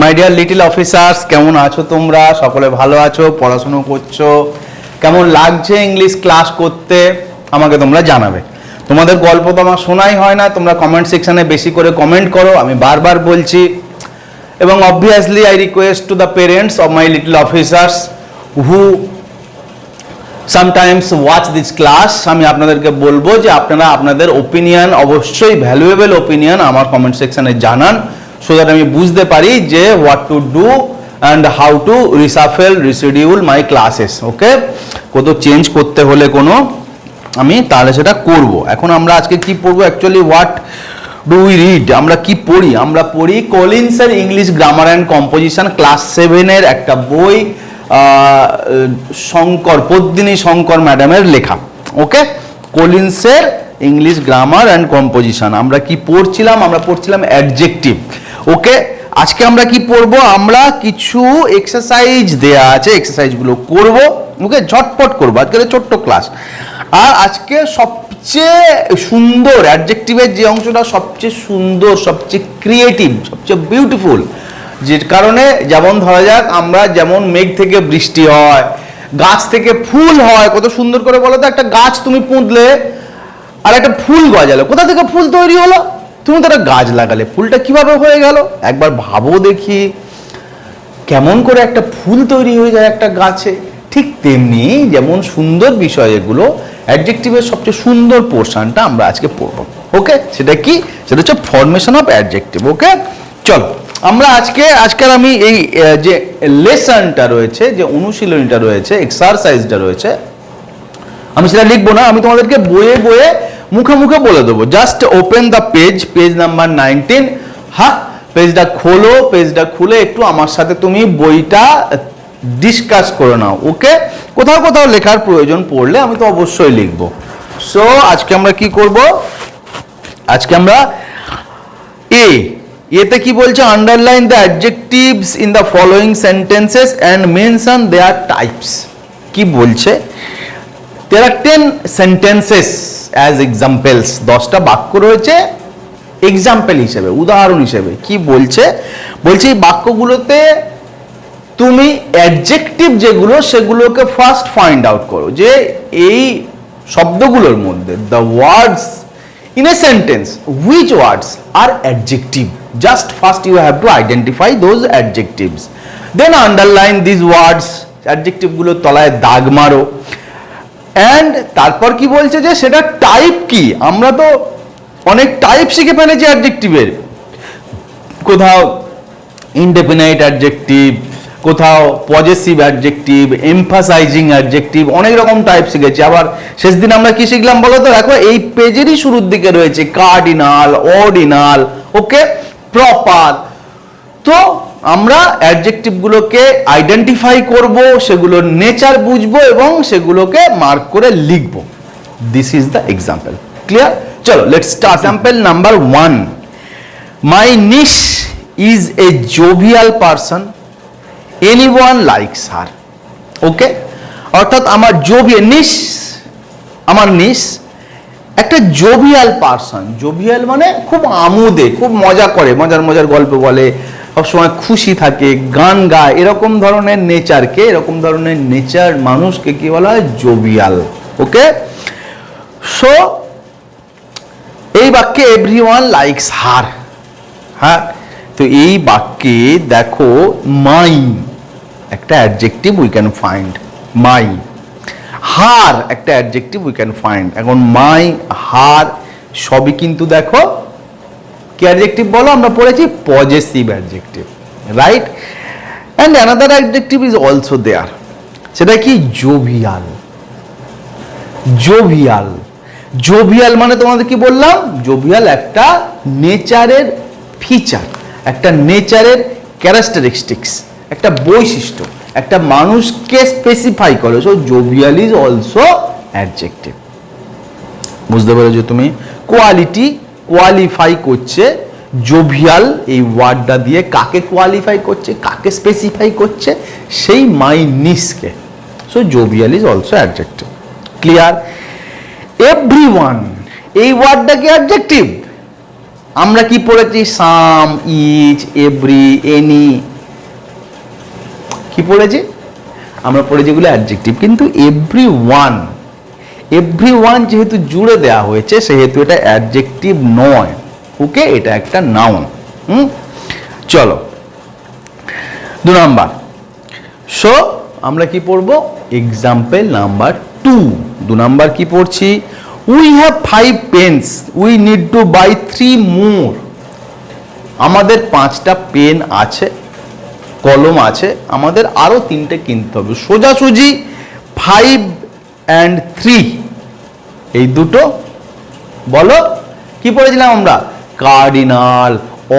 My dear little officers কেমন আছো তোমরা? সকলে ভালো আছো? পড়াশুনো করছ? কেমন লাগছে ইংলিশ ক্লাস করতে? আমাকে তোমরা জানাবে। তোমাদের গল্প তো আমার শোনাই হয় না, তোমরা কমেন্ট সেকশানে বেশি করে কমেন্ট করো, আমি বারবার বলছি। এবং obviously I request to the parents of my little officers who sometimes watch this class আমি আপনাদেরকে বলব যে আপনারা আপনাদের ওপিনিয়ন অবশ্যই ভ্যালুয়েবল ওপিনিয়ন আমার কমেন্ট সেকশানে জানান। সো দ্যাট আমি বুঝতে পারি যে what to do and how to reshuffle reschedule my classes okay কত চেঞ্জ করতে হলে কোনো আমি তাহলে সেটা করব। এখন আমরা আজকে কি পড়ব? Actually what do we read আমরা কি পড়ি? আমরা পড়ি কলিন্সের English grammar and composition class সেভেনের একটা বই শঙ্কর, পদ্মিনী শঙ্কর ম্যাডামের লেখা ওকে কলিন্সের ইংলিশ গ্রামার অ্যান্ড কম্পোজিশন আমরা কি পড়ছিলাম? আমরা পড়ছিলাম অ্যাডজেক্টিভ ওকে আজকে আমরা কি পড়ব? আমরা কিছু এক্সারসাইজ দেয়া আছে এক্সারসাইজগুলো করব ওকে ঝটপট করব। আজকে ছোট্ট ক্লাস আর আজকে সবচেয়ে সুন্দর অ্যাডজেক্টিভের যে অংশটা সবচেয়ে সুন্দর, সবচেয়ে ক্রিয়েটিভ সবচেয়ে বিউটিফুল যে কারণে যেমন ধরা যাক, আমরা যেমন মেঘ থেকে বৃষ্টি হয়, গাছ থেকে ফুল হয়, কত সুন্দর করে বলো তো, একটা গাছ তুমি পুঁতলে আর একটা ফুল গজালো। কোথা থেকে ফুল তৈরি হলো? তুমি তো একটা গাছ লাগালে, ফুলটা কীভাবে হয়ে গেল? একবার ভাবো দেখি, কেমন করে একটা ফুল তৈরি হয়ে যায় একটা গাছে। ঠিক তেমনি যেমন সুন্দর বিষয় এগুলো অ্যাডজেক্টিভের সবচেয়ে সুন্দর পোর্শনটা আমরা আজকে পড়ব ওকে সেটা কি? সেটা হচ্ছে ফরমেশন অফ অ্যাডজেক্টিভ ওকে চলো, আমরা আজকে আজকের আমি এই যে লেসনটা রয়েছে, যে অনুশীলনীটা রয়েছে এক্সারসাইজটা রয়েছে, আমি সেটা লিখব না, আমি তোমাদেরকে বইয়ে বইয়ে মুখে মুখে বলে দেবো। Just open the page page number nineteen হ্যাঁ পেজটা খোলো পেজটা খুলে একটু আমার সাথে তুমি বইটা ডিসকাস করে নাও ওকে কোথাও কোথাও লেখার প্রয়োজন পড়লে আমি তো অবশ্যই লিখব। সো আজকে আমরা কি করব? আজকে আমরা এ এতে কি বলছে? Underline the adjectives in the following sentences and mention their types কি বলছে? There are ten sentences as examples দশটা বাক্য রয়েছে এক্সাম্পল হিসেবে, উদাহরণ হিসেবে। কি বলছে? বলছে এই বাক্যগুলোতে তুমি অ্যাডজেক্টিভ যেগুলো, সেগুলোকে ফার্স্ট ফাইন্ড আউট করো। যে এই শব্দগুলোর মধ্যে the words in a sentence which words are adjective just first you have to identify those adjectives then underline these words অ্যাডজেক্টিভগুলোর তলায় দাগ মারো। অ্যান্ড তারপর কি বলছে যে সেটা টাইপ কি? আমরা তো অনেক টাইপ শিখে ফেলেছি অ্যাডজেক্টিভের কোথাও ইনডেফিনাইট অ্যাডজেক্টিভ কোথাও পজেসিভ অ্যাডজেক্টিভ এমফাসাইজিং অ্যাডজেক্টিভ অনেক রকম টাইপ শিখেছি। আবার শেষ দিন আমরা কি শিখলাম বলো তো? দেখো, এই পেজেরই শুরুর দিকে রয়েছে কার্ডিনাল অর্ডিনাল ওকে প্রপার তো আমরা অ্যাডজেক্টিভগুলোকে আইডেন্টিফাই করব, সেগুলোর নেচার বুঝব এবং সেগুলোকে মার্ক করে লিখব। This is the example clear চলো let start example number one my niece is a jovial person anyone likes her okay অর্থাৎ আমার জোভিয়াল নিশ আমার নিশ একটা জোভিয়াল পারসন জোভিয়াল মানে খুব আমোদে, খুব মজা করে, মজার মজার গল্প বলে সবসময় খুশি থাকে, গান গায়, এরকম ধরনের নেচারকে এরকম ধরনের নেচার মানুষকে কি বলা হয়? জোভিয়াল ওকে সো এই বাক্যে এভরি ওয়ান লাইকস হার হ্যাঁ? তো এই বাক্যে দেখো মাই একটা adjective we can find my her একটা অ্যাডজেক্টিভ উই ক্যান ফাইন্ড এখন মাই হার সবই কিন্তু দেখো কি অ্যাডজেক্টিভ বলো? আমরা পড়েছি possessive adjective right and another adjective is also there সেটা কি? জোভিয়াল জোভিয়াল জোভিয়াল মানে তোমাদের কি বললাম? জোভিয়াল একটা নেচারের ফিচার একটা নেচারের ক্যারেক্টারিস্টিক্স একটা বৈশিষ্ট্য, একটা মানুষকে স্পেসিফাই করে। So jovial is also adjective বুঝতে পেরেছ তুমি? কোয়ালিটি কোয়ালিফাই করছে জোভিয়াল এই ওয়ার্ডটা দিয়ে। কাকে কোয়ালিফাই করছে? কাকে স্পেসিফাই করছে? সেই my নিসকে so jovial is also adjective clear everyone এই ওয়ার্ডটা কি অ্যাডজেক্টিভ আমরা কি পড়েছি? সাম ইচ এভরি এনি কি পড়েছি? আমরা পড়েছি এগুলো অ্যাডজেক্টিভ কিন্তু এভরি ওয়ান এভরি ওয়ান যেহেতু জুড়ে দেওয়া হয়েছে, সেহেতু এটা অ্যাডজেক্টিভ নয়। ওকে এটা একটা নাউন হুম? চলো। দু নাম্বার। সো আমরা কি পড়ব? এক্সাম্পল নাম্বার টু দু নাম্বার কি পড়ছি? We have five pens we need to buy three more আমাদের পাঁচটা পেন আছে, কলম আছে, আমাদের আরও তিনটে কিনতে হবে। সোজাসুজি ফাইভ অ্যান্ড থ্রি এই দুটো, বলো, কি পড়েছিলাম আমরা? কার্ডিনাল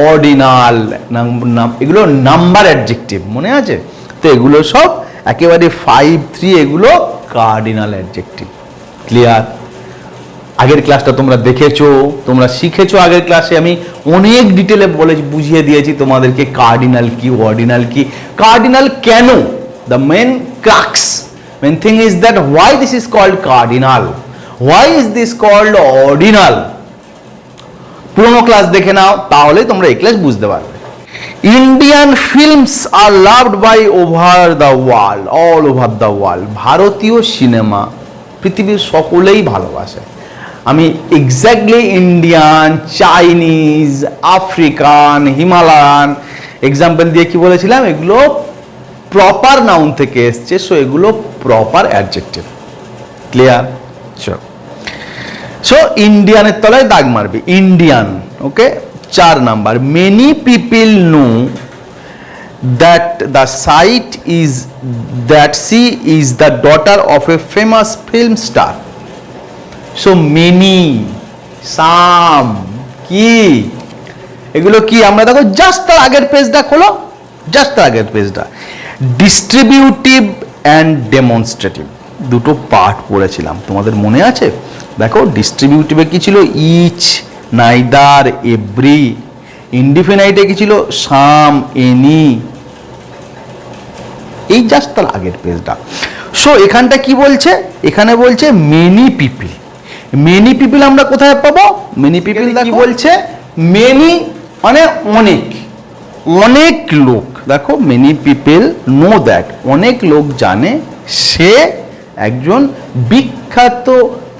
অর্ডিনাল এগুলো নাম্বার অ্যাডজেক্টিভ মনে আছে? তো এগুলো সব একেবারে ফাইভ থ্রি এগুলো কার্ডিনাল অ্যাডজেক্টিভ ক্লিয়ার আগের ক্লাসটা তোমরা দেখেছ, তোমরা শিখেছো আগের ক্লাসে আমি অনেক ডিটেলে বলে বুঝিয়ে দিয়েছি তোমাদেরকে কার্ডিনাল কি অর্ডিনাল কি কার্ডিনাল কেন? The main crux main thing is that why this is called cardinal why is this called ordinal পুরোনো ক্লাস দেখে নাও, তাহলে তোমরা এই ক্লাস বুঝতে পারবে। Indian films are loved by over the world all over the world ভারতীয় cinema পৃথিবীর সকলেই ভালোবাসে। আমি exactly Indian Chinese African Himalayan example দিয়ে কি বলেছিলাম? এগুলো প্রপার নাউন থেকে এসছে সো এগুলো প্রপার অ্যাডজেক্টিভ ক্লিয়ার চল সো ইন্ডিয়ানের তলায় দাগ মারবে। ইন্ডিয়ান ওকে চার number. Many people know that the sight is that she is the daughter of a famous film star so many some কি? এগুলো কি? আমরা দেখো জাস্ট তার আগের পেজটা খোলো। জাস্ট তার আগের পেজটা ডিস্ট্রিবিউটিভ অ্যান্ড ডেমনস্ট্রেটিভ দুটো পার্ট পড়েছিলাম। তোমাদের মনে আছে? দেখো ডিস্ট্রিবিউটিভে কি ছিল? ইচ নাইদার এভরি ইনডিফিনাইটে কি ছিল? সাম এনি এই জাস্ট তার আগের পেজটা সো এখানটা কি বলছে? এখানে বলছে মেনি পিপিল মেনি পিপিল আমরা কোথায় পাবো? মেনি পিপিল কি বলছে? মেনি মানে অনেক। অনেক লোক। দেখো মেনি পিপল নো দ্যাট অনেক লোক জানে সে একজন বিখ্যাত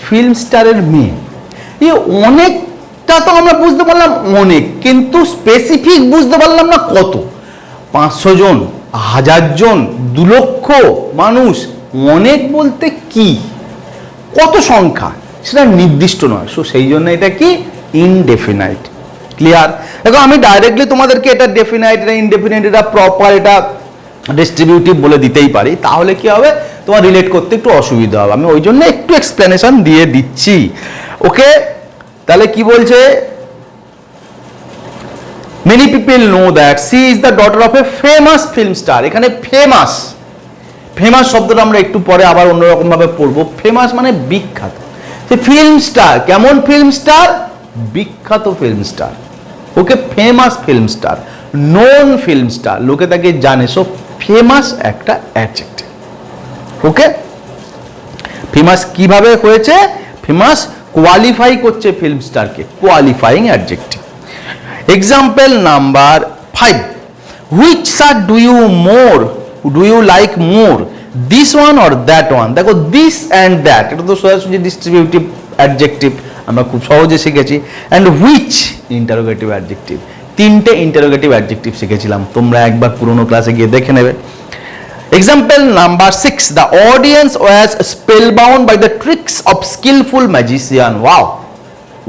ফিল্ম স্টারের মেয়ে। এই অনেকটা তো আমরা বুঝতে পারলাম অনেক, কিন্তু স্পেসিফিক বুঝতে পারলাম না কত। পাঁচশো জন, হাজার জন, দু লক্ষ মানুষ, অনেক বলতে কি? কত সংখ্যা? সেটা নির্দিষ্ট নয়। সো সেই জন্য এটা কি? ইনডেফিনাইট ক্লিয়ার দেখো, আমি ডাইরেক্টলি তোমাদেরকে এটা ডেফিনাইট এটা ইনডেফিনাইট এটা প্রপার এটা ডিস্ট্রিবিউটিভ বলে দিতেই পারি, তাহলে কি হবে? তোমার রিলেট করতে একটু অসুবিধা হবে। আমি ওই জন্য একটু এক্সপ্লেনেশন দিয়ে দিচ্ছি। ওকে তাহলে কি বলছে? Many people know that she is the daughter of a famous film star এখানে ফেমাস ফেমাস শব্দটা আমরা একটু পরে আবার অন্যরকম ভাবে পড়ব। ফেমাস মানে বিখ্যাত। সে ফিল্ম স্টার কেমন ফিল্ম স্টার বিখ্যাত film star okay famous film star known film star লোকে তাকে জানে। সো ফেমাস একটা অ্যাডজেক্টিভ। ওকে ফেমাস কীভাবে হয়েছে? ফেমাস কোয়ালিফাই করছে film স্টারকে qualifying adjective example number five which shirt do you more do you like more this one or that one দেখো this and that এটা তো সোজাসুজি ডিস্ট্রিবিউটিভ অ্যাডজেক্টিভ আমরা খুব সহজে শিখেছি। অ্যান্ড হুইচ ইন্টারোগেটিভ অ্যাডজেক্টিভ তিনটে ইন্টারোগেটিভ অ্যাডজেক্টিভ শিখেছিলাম। তোমরা একবার পুরোনো ক্লাসে গিয়ে দেখে নেবে। Example number six The audience was spellbound by the tricks of skilful magician. Wow,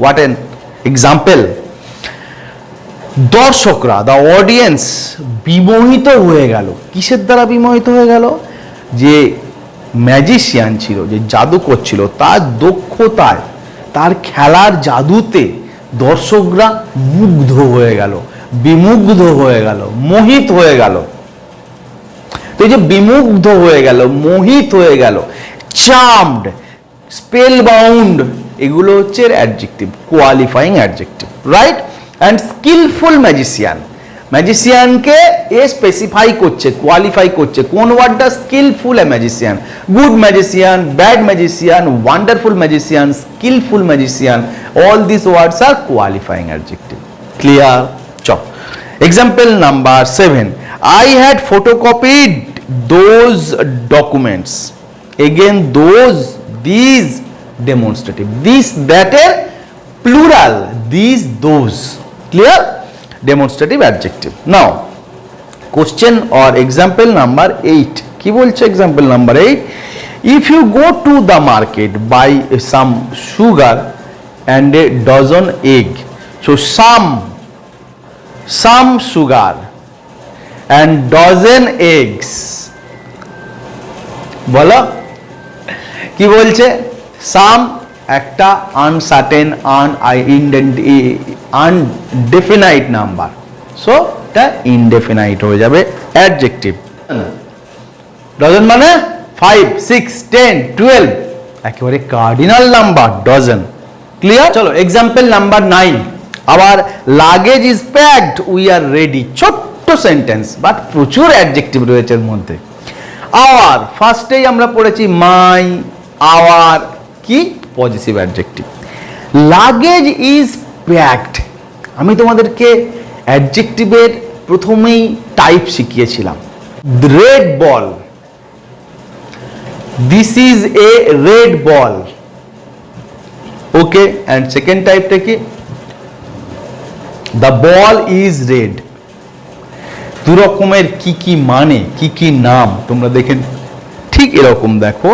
what an example দর্শকরা দ্য অডিয়েন্স বিমোহিত হয়ে গেল। কিসের দ্বারা বিমোহিত হয়ে গেল? যে ম্যাজিশিয়ান ছিল যে জাদু করছিল তার দক্ষতায় তার খেলার জাদুতে দর্শকরা মুগ্ধ হয়ে গেল, বিমুগ্ধ হয়ে গেল, মোহিত হয়ে গেল। তো এই যে বিমুগ্ধ হয়ে গেল, মোহিত হয়ে গেল চামড স্পেল বাউন্ড এগুলো হচ্ছে adjective qualifying adjective right and skilful magician ম্যাজিশিয়ানকে এ স্পেসিফাই করছে কোয়ালিফাই করছে। কোন ওয়ার্ডটা skilful a magician good magician bad magician wonderful magician skilful magician all this words are qualifying adjective clear চ example number seven I had photocopied those documents. Again, those, these demonstrative. This, that এর plural. These, those. Demonstrative adjective now question or example number 8 কি বলছে example number 8 if you go to the market buy some sugar and a dozen egg so some some sugar and dozen eggs বলো কি বলছে some একটা uncertain আন আনডেফিনাইট number so এটা indefinite হয়ে যাবে adjective dozen মানে ফাইভ সিক্স টেন টুয়েলভ একেবারে cardinal number dozen clear চলো এক্সাম্পল নাম্বার নাইন আবার luggage is packed we are ready ছোট্ট সেন্টেন্স বাট প্রচুর অ্যাডজেক্টিভ রয়েছে এর মধ্যে। আওয়ার ফার্স্টেই আমরা পড়েছি মাই আওয়ার কি? Positive adjective luggage is packed আমি তোমাদেরকে অ্যাডজেক্টিভের প্রথমেই type শিখিয়েছিলাম। Red ball this is a red ball okay and second টাইপটা কি? দ্য বল ইজ রেড দু রকমের কি কি মানে কি কি নাম, তোমরা দেখে ঠিক এরকম দেখো।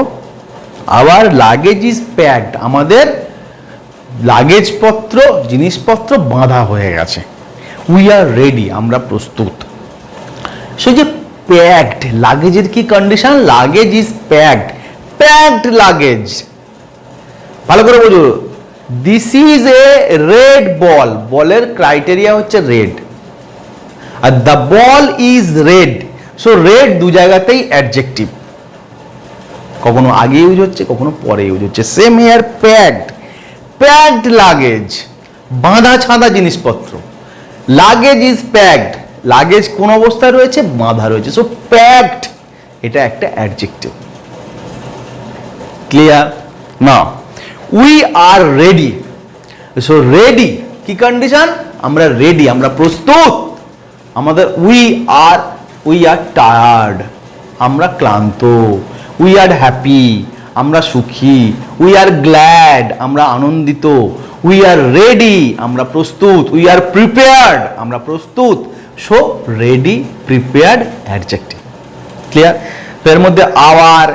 আবার লাগেজ ইজ প্যাকড আমাদের লাগেজপত্র জিনিসপত্র বাঁধা হয়ে গেছে। উই আর রেডি আমরা প্রস্তুত। সে যে প্যাকড লাগেজের কি condition luggage is packed packed luggage ভালো করে বোঝো। This is a red ball বলের ক্রাইটেরিয়া হচ্ছে red R the ball is red so red দু জায়গাতেই অ্যাডজেক্টিভ কখনো আগে ইউজ হচ্ছে, কখনো পরে ইউজ হচ্ছে। Same here packed packed luggage বাঁধা ছাঁধা জিনিসপত্র। লাগেজ ইজ প্যাকড লাগেজ কোন অবস্থায় রয়েছে? বাঁধা রয়েছে। সো প্যাকড এটা একটা অ্যাডজেক্টিভ ক্লিয়ার না we are ready so ready কি কন্ডিশন আমরা রেডি আমরা প্রস্তুত. আমাদের we are we are tired আমরা ক্লান্ত। উই আর হ্যাপি আমরা সুখী। উই আর গ্ল্যাড আমরা আনন্দিত। উই আর রেডি আমরা প্রস্তুত। উই আর প্রিপেয়ার্ড আমরা প্রস্তুত। So ready prepared adjective clear এর মধ্যে our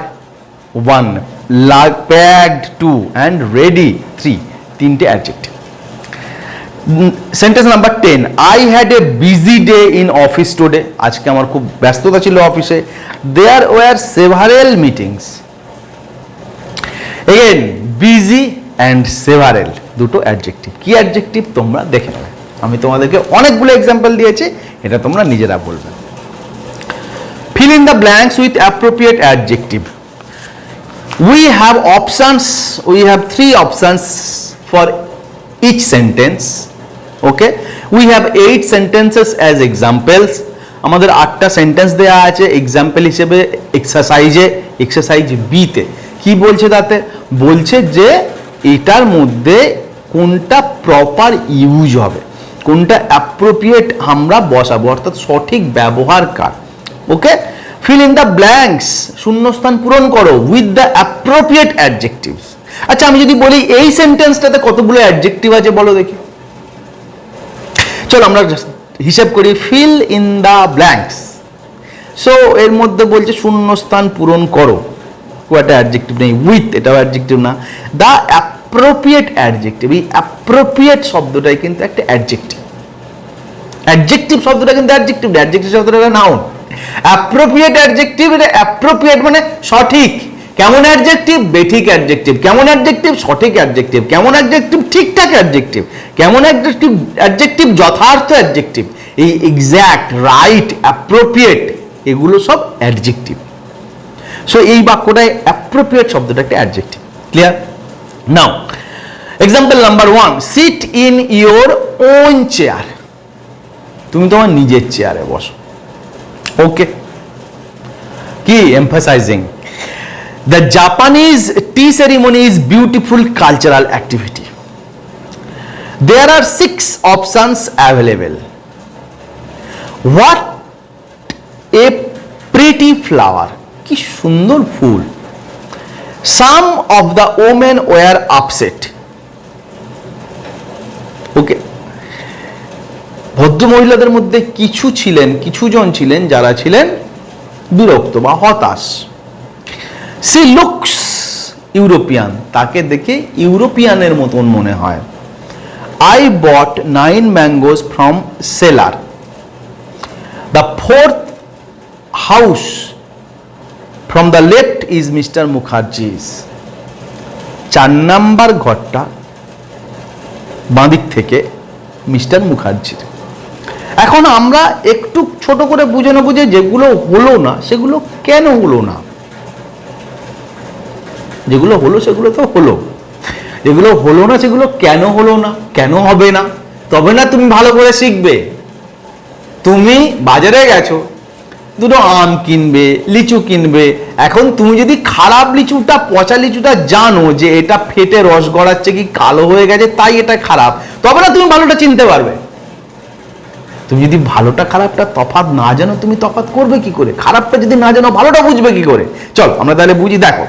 one packed two and ready three তিনটে adjective sentence number ten I had a busy day in office today আজকে আমার খুব ব্যস্ততা ছিল অফিসে there were several meetings again busy and several দুটো অ্যাডজেক্টিভ কি অ্যাডজেক্টিভ তোমরা দেখে নেবে। আমি তোমাদেরকে অনেকগুলো এক্সাম্পল দিয়েছি। এটা তোমরা নিজেরা বলবে। Fill in the blanks with appropriate adjective. We have options, we have three options for each sentence. Okay? We have eight sentences as examples. আমাদের আটটা সেন্টেন্স দেওয়া আছে এক্সাম্পল হিসেবে এক্সারসাইজে এক্সারসাইজ বিতে কি বলছে তাতে? বলছে যে এটার মধ্যে কোনটা প্রপার ইউজ হবে, কোনটা অ্যাপ্রোপ্রিয়েট আমরা বসাবো, অর্থাৎ সঠিক ব্যবহার কার। Okay fill in the blanks শূন্যস্থান পূরণ করো উইথ দ্য অ্যাপ্রোপ্রিয়েট অ্যাডজেক্টিভস আচ্ছা আমি যদি বলি এই সেন্টেন্সটাতে কতগুলো অ্যাডজেক্টিভ আছে বলো দেখি। চলো আমরা হিসাব করি fill in the blanks so এর মধ্যে বলছে শূন্যস্থান পূরণ করো। একটা অ্যাডজেক্টিভ নেই। উইথ এটাও অ্যাডজেক্টিভ না। দ্য অ্যাপ্রোপ্রিয়েট অ্যাডজেক্টিভ এই অ্যাপ্রোপ্রিয়েট শব্দটাই কিন্তু একটা অ্যাডজেক্টিভ অ্যাডজেক্টিভ শব্দটা কিন্তু অ্যাডজেক্টিভ অ্যাডজেক্টিভ শব্দটা নাউন অ্যাপ্রোপ্রিয়েট অ্যাডজেক্টিভ এটা অ্যাপ্রোপ্রিয়েট মানে সঠিক। কেমন অ্যাডজেক্টিভ বেঠিক অ্যাডজেক্টিভ কেমন অ্যাডজেক্টিভ সঠিক অ্যাডজেক্টিভ কেমন অ্যাডজেক্টিভ ঠিকঠাক অ্যাডজেক্টিভ কেমন অ্যাডজেক্টিভ অ্যাডজেক্টিভ যথার্থ অ্যাডজেক্টিভ এই এক্স্যাক্ট রাইট অ্যাপ্রোপ্রিয়েট এগুলো সব অ্যাডজেক্টিভ সো এই বাক্যটায় অ্যাপ্রোপ্রিয়েট শব্দটা একটা adjective clear now example number one sit in your own chair তুমি তোমার নিজের চেয়ারে বসো। ওকে কি emphasising the Japanese tea ceremony is beautiful cultural activity there are six options available what a pretty flower কি সুন্দর ফুল. Some of the women were upset okay ভদ্র মহিলাদের মধ্যে কিছু ছিলেন কিছু জন ছিলেন যারা ছিলেন বিরক্ত বা হতাশ। সি লুকস ইউরোপিয়ান তাকে দেখে ইউরোপিয়ানের মতন মনে হয়। I bought nine mangoes from seller the fourth house from the left is mister Mukherjee's চার নাম্বার ঘরটা বাঁদিক থেকে মিস্টার মুখার্জির এখন আমরা একটু ছোট করে বুঝে নেব যে যেগুলো হলো না, সেগুলো কেন হলো না? যেগুলো হলো সেগুলো তো হলো। যেগুলো হলো না, সেগুলো কেন হলো না? কেন হবে না? তবে না তুমি ভালো করে শিখবে। তুমি বাজারে গেছো, দুটো আম কিনবে, লিচু কিনবে। এখন তুমি যদি খারাপ লিচুটা, পচা লিচুটা জানো যে এটা ফেটে রস গড়াচ্ছে কি কালো হয়ে গেছে, তাই এটা খারাপ। তবে না তুমি ভালোটা চিনতে পারবে। তুমি যদি ভালোটা খারাপটা তফাৎ না জানো, তুমি তফাৎ করবে কি করে? খারাপটা যদি না জানো, ভালোটা বুঝবে কি করে? চলো, আমরা তাহলে বুঝি, দেখো।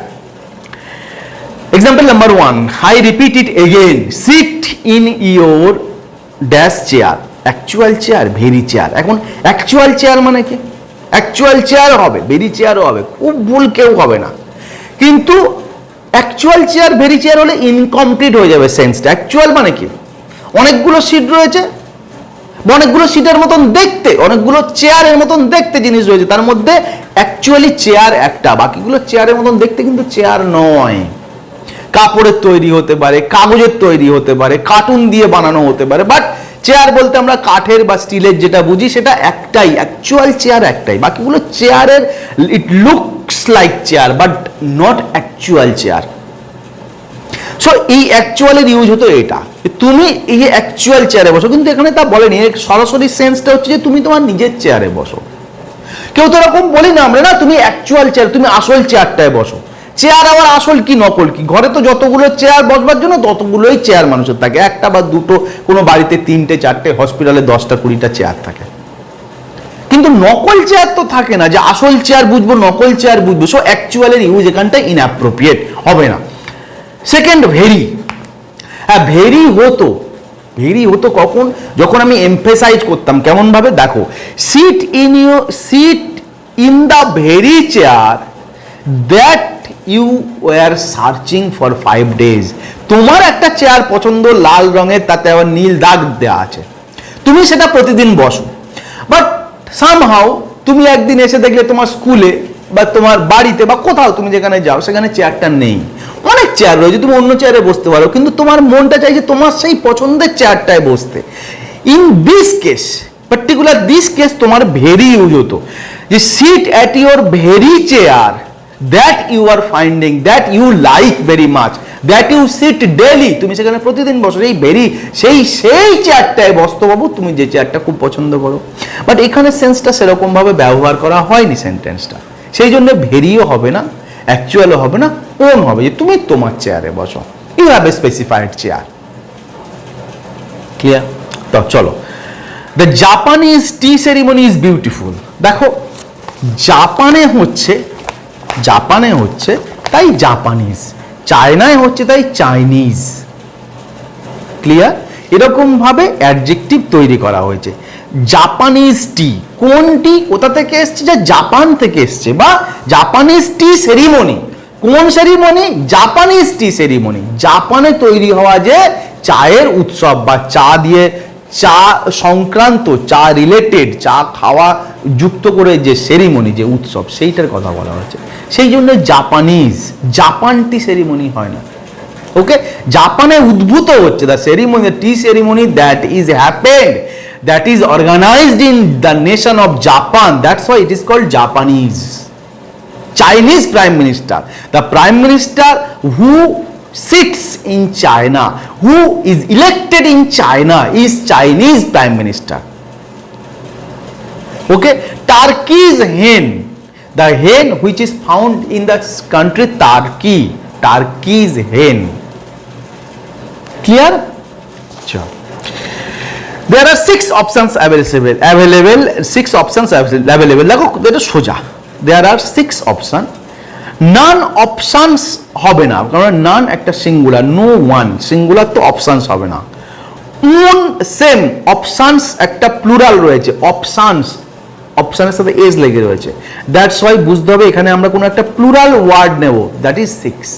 Example number one I repeat it again sit in your dash chair actual chair very chair এখন অ্যাকচুয়াল চেয়ার মানে কি? অ্যাকচুয়াল চেয়ার হবে ভেরি চেয়ারও হবে, খুব ভুল কেউ হবে না। কিন্তু অ্যাকচুয়াল চেয়ার ভেরি চেয়ার হলে ইনকমপ্লিট হয়ে যাবে সেন্সটা অ্যাকচুয়াল মানে কি? অনেকগুলো সিট রয়েছে, অনেকগুলো সিটের মতন দেখতে, অনেকগুলো চেয়ারের মতন দেখতে জিনিস রয়েছে। তার মধ্যে অ্যাকচুয়ালি চেয়ার একটা, বাকিগুলো চেয়ারের মতন দেখতে কিন্তু চেয়ার নয়। কাপড়ের তৈরি হতে পারে, কাগজের তৈরি হতে পারে কার্টুন দিয়ে বানানো হতে পারে বাট চেয়ার বলতে আমরা কাঠের বা স্টিলের যেটা বুঝি সেটা একটাই অ্যাকচুয়াল চেয়ার একটাই, বাকিগুলো চেয়ারের it looks like chair but not actual chair so এই অ্যাকচুয়ালের ইউজ হতো এটা তুমি এই অ্যাকচুয়াল চেয়ারে বসো, কিন্তু এখানে তা বলেনি সরাসরি সেন্সটা হচ্ছে যে তুমি তোমার নিজের চেয়ারে বসো। কেউ তো এরকম বলি না আমরা না, তুমি অ্যাকচুয়াল চেয়ার তুমি আসল চেয়ারটায় বসো। চেয়ার আবার আসল কি, নকল কি? ঘরে তো যতগুলো চেয়ার বসবার জন্য ততগুলোই চেয়ার মানুষের থাকে। একটা বা দুটো, কোনো বাড়িতে তিনটে, চারটে হসপিটালে দশটা, কুড়িটা চেয়ার থাকে। কিন্তু নকল চেয়ার তো থাকে না। যে আসল চেয়ার বুঝব, নকল চেয়ার বুঝব সো অ্যাকচুয়ালের ইউজ এখানটা ইনঅ্যাপ্রোপ্রিয়েট হবে না। Second very. হ্যাঁ ভেরি হতো। ভেরি হতো কখন? যখন আমি এমফেসাইজ করতাম কেমন ভাবে দেখো sit in you sit in the very chair that you were searching for five days তোমার একটা চেয়ার পছন্দ লাল রঙের, তাতে আবার নীল দাগ দেওয়া আছে। তুমি সেটা প্রতিদিন বসো। বাট সামহাও তুমি একদিন এসে দেখলে তোমার স্কুলে বা তোমার বাড়িতে বা কোথাও তুমি যেখানে যাও, সেখানে চেয়ারটা নেই। অনেক চেয়ার রয়েছে, তুমি অন্য চেয়ারে বসতে পারো, কিন্তু তোমার মনটা চাইছে তোমার সেই পছন্দের চেয়ারটায় বসতে। In this case particular this case তোমার ভেরি ইউজ হতো যে sit at your very chair that you are finding that you like very much that you sit daily তুমি সেখানে প্রতিদিন বসো সেই ভেরি সেই সেই চেয়ারটায় বসতো বাবু, তুমি যে চেয়ারটা খুব পছন্দ করো। বাট এখানে সেন্সটা সেরকম ভাবে ব্যবহার করা হয়নি সেন্টেন্সটা সেই জন্য ভেরিও হবে না অ্যাকচুয়ালও হবে না কোন হবে। যে তুমি তোমার চেয়ারে বসো। You have a specified chair clear তো চলো। The Japanese tea ceremony is beautiful দেখো জাপানে হচ্ছে জাপানে হচ্ছে তাই জাপানিজ, চায়নায় হচ্ছে তাই চাইনিজ। ক্লিয়ার এরকম ভাবে অ্যাডজেক্টিভ তৈরি করা হয়েছে। জাপানিজ টি কোন টি কোথা থেকে এসছে যে জাপান থেকে এসছে বা জাপানিজ টি সেরিমনি কোন সেরিমনি জাপানিজ টি সেরিমনি জাপানে তৈরি হওয়া যে চায়ের উৎসব বা চা দিয়ে চা সংক্রান্ত, চা রিলেটেড চা খাওয়া যুক্ত করে যে সেরিমনি যে উৎসব, সেইটার কথা বলা হচ্ছে সেই জন্য জাপানিজ জাপান টি সেরিমনি হয় না ওকে জাপানে উদ্ভূত হচ্ছে the ceremony tea ceremony that is happened that is organised in the nation of Japan that's why it is called Japanese Chinese Prime Minister, the Prime Minister who sits in China, who is elected in China, is Chinese Prime Minister. Okay, Turkey's hen, hen which is found in the country Turkey, Turkey's hen. Clear? Sure. There are six options available. Available six options available. দেখো এটা সোজা there are six option none options হবে না কারণ none একটা singular no one singular তো options হবে না উন সেম অপশানস একটা প্লুরাল রয়েছে অপশানস অপশানের সাথে এজ লেগে রয়েছে। দ্যাটস ওয়াই বুঝতে হবে এখানে আমরা কোনো একটা প্লুরাল ওয়ার্ড নেব। দ্যাট ইজ সিক্স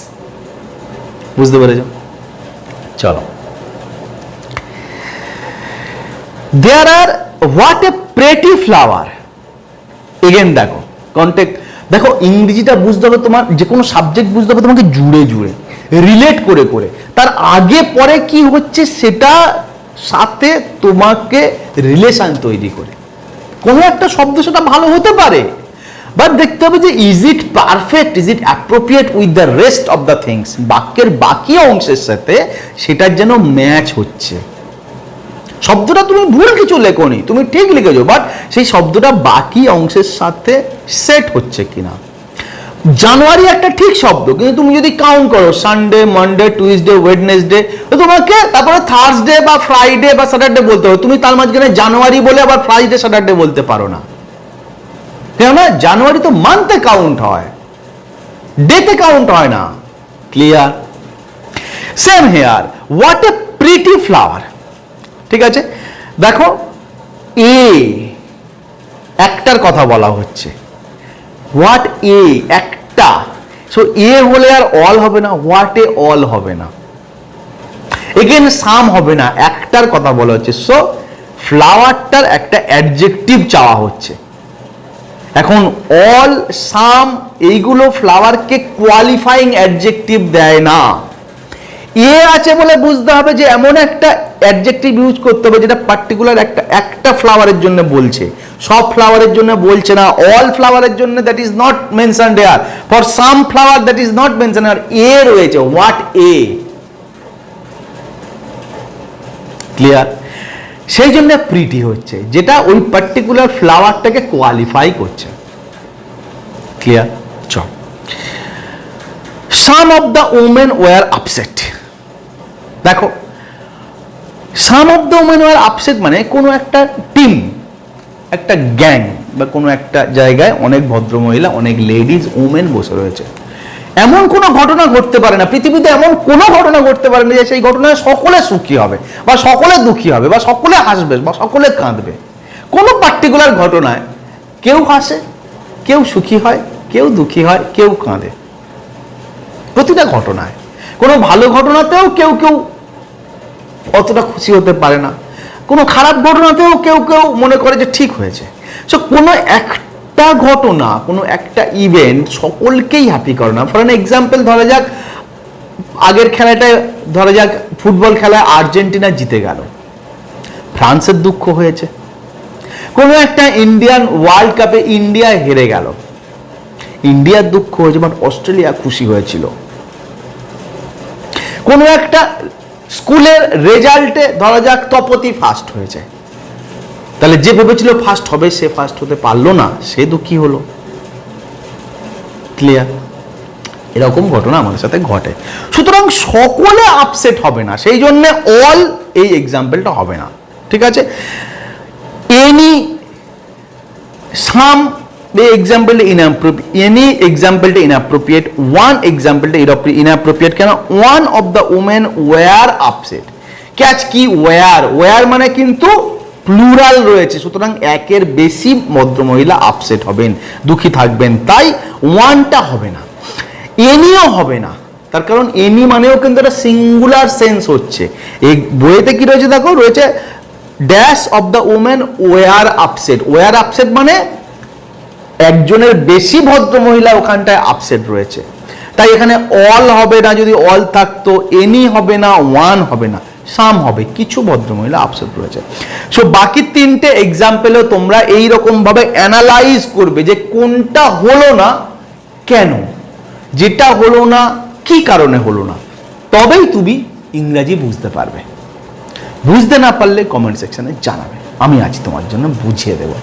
বুঝতে পেরেছ? চলো। There are what a pretty flower again দেখো কন্টেক্ট দেখো, ইংরেজিটা বুঝতে হবে তোমার, যে কোনো সাবজেক্ট বুঝতে হবে তোমাকে জুড়ে জুড়ে রিলেট করে করে। তার আগে পরে কি হচ্ছে সেটা সাথে তোমাকে রিলেশন তৈরি করে। কোনো একটা শব্দ সেটা ভালো হতে পারে। বাট দেখতে হবে যে is it perfect is it appropriate with the rest of the things বাক্যের বাকি অংশের সাথে সেটার যেন ম্যাচ হচ্ছে। শব্দটা তুমি ভুল কিছু লেখনি, তুমি ঠিক লিখেছো বাট সেই শব্দটা বাকি অংশের সাথে সেট হচ্ছে কিনা। জানুয়ারি একটা ঠিক শব্দ, কিন্তু তুমি যদি কাউন্ট করো সানডে মানডে টুইসডে ওয়েডনেসডে তোমাকে তারপরে থার্সডে বা ফ্রাইডে বা স্যাটারডে বলতে হবে। তুমি তার মাঝখানে জানুয়ারি বলে আবার ফ্রাইডে স্যাটারডে বলতে পারো না। কেননা জানুয়ারি তো মান্থে কাউন্ট হয় ডেতে কাউন্ট হয় না। Clear same here what a pretty flower ঠিক আছে? দেখো এ একটার কথা বলা হচ্ছে। হোয়াট এ একটা। সো এ হলে আর অল হবে না হোয়াট এ অল হবে না। এগেন সাম হবে না, একটার কথা বলা হচ্ছে। সো ফ্লাওয়ারটার একটা অ্যাডজেক্টিভ চাওয়া হচ্ছে। এখন অল সাম এইগুলো ফ্লাওয়ারকে কোয়ালিফাইং অ্যাডজেক্টিভ দেয় না। এ আছে বলে বুঝতে হবে যে এমন একটা অ্যাডজেক্টিভ ইউজ করতে হবে যেটা পার্টিকুলার একটা একটা ফ্লাওয়ারের জন্য বলছে। সব ফ্লাওয়ারের জন্য বলছে না অল ফ্লাওয়ারের জন্য that is not mention there for some flower that is not mention R a রয়েছে হোয়াট এ ক্লিয়ার সেই জন্য প্রিটি হচ্ছে, যেটা ওই পার্টিকুলার ফ্লাওয়ারটাকে কোয়ালিফাই করছে। ক্লিয়ার চল। Some of the women were upset দেখো some of the women were upset মানে কোনো একটা টিম একটা গ্যাং বা কোনো একটা জায়গায় অনেক ভদ্রমহিলা অনেক লেডিজ ওমেন বসে রয়েছে। এমন কোনো ঘটনা ঘটতে পারে না, পৃথিবীতে এমন কোনো ঘটনা ঘটতে পারে না যে সেই ঘটনায় সকলে সুখী হবে, বা সকলে দুঃখী হবে, বা সকলে হাসবে, বা সকলে কাঁদবে। কোনো পার্টিকুলার ঘটনায় কেউ হাসে, কেউ সুখী হয়, কেউ দুঃখী হয়, কেউ কাঁদে। প্রতিটা ঘটনায়। কোনো ভালো ঘটনাতেও কেউ কেউ অতটা খুশি হতে পারে না। কোনো খারাপ ঘটনাতেও কেউ কেউ মনে করে যে ঠিক হয়েছে। সো কোনো একটা ঘটনা, কোনো একটা ইভেন্ট সকলকেই হ্যাপি করে না। ফর এক্সাম্পল ধরা যাক, আগের খেলাটায়, ধরা যাক ফুটবল খেলায় আর্জেন্টিনা জিতে গেল। ফ্রান্সের দুঃখ হয়েছে। কোনো একটা ইন্ডিয়ান ওয়ার্ল্ড কাপে ইন্ডিয়া হেরে গেল। ইন্ডিয়ার দুঃখ হয়েছে বাট অস্ট্রেলিয়া খুশি হয়েছিল। কোনো একটা স্কুলের রেজাল্টে ধরা যাক তপতি ফার্স্ট হয়েছে। তাহলে যে ভেবেছিল ফার্স্ট হবে, সে ফার্স্ট হতে পারল না, সে দুঃখী হলো? ক্লিয়ার এরকম ঘটনা আমাদের সাথে ঘটে। সুতরাং সকলে আপসেট হবে না, সেই জন্য অল এই এক্সাম্পলটা হবে না। ঠিক আছে? Any some the example inappropriate any example inappropriate, one example inappropriate কেন? One of the women were upset. Catch কি? ওয়ার ওয়ার মানে কিন্তু প্লুরাল রয়েছে, সুতরাং একের বেশি ভদ্রমহিলা আপসেট হবেন, দুঃখী থাকবেন, তাই ওয়ানটা হবে না। এনিও হবে না। তার কারণ এনি মানেও কিন্তু একটা সিঙ্গুলার সেন্স হচ্ছে। এই বইয়েতে কি রয়েছে দেখো? রয়েছে dash of the women were upset were upset মানে একজনের বেশি ভদ্র মহিলা ওখানটায় আপসেট রয়েছে। তাই এখানে অল হবে না, যদি অল থাকতো এনি হবে না ওয়ান হবে না সাম হবে, কিছু ভদ্র মহিলা আপসেট রয়েছে। সো বাকি তিনটে এক্সাম্পলেও তোমরা এই ভাবে অ্যানালাইজ করবে যে কোনটা হলো না, কেন? যেটা হলো না, কি কারণে হলো না? তবেই তুমি ইংরাজি বুঝতে পারবে। বুঝতে না পারলে কমেন্ট সেকশনে জানাবে। আমি আজ তোমার জন্য বুঝিয়ে দেবো।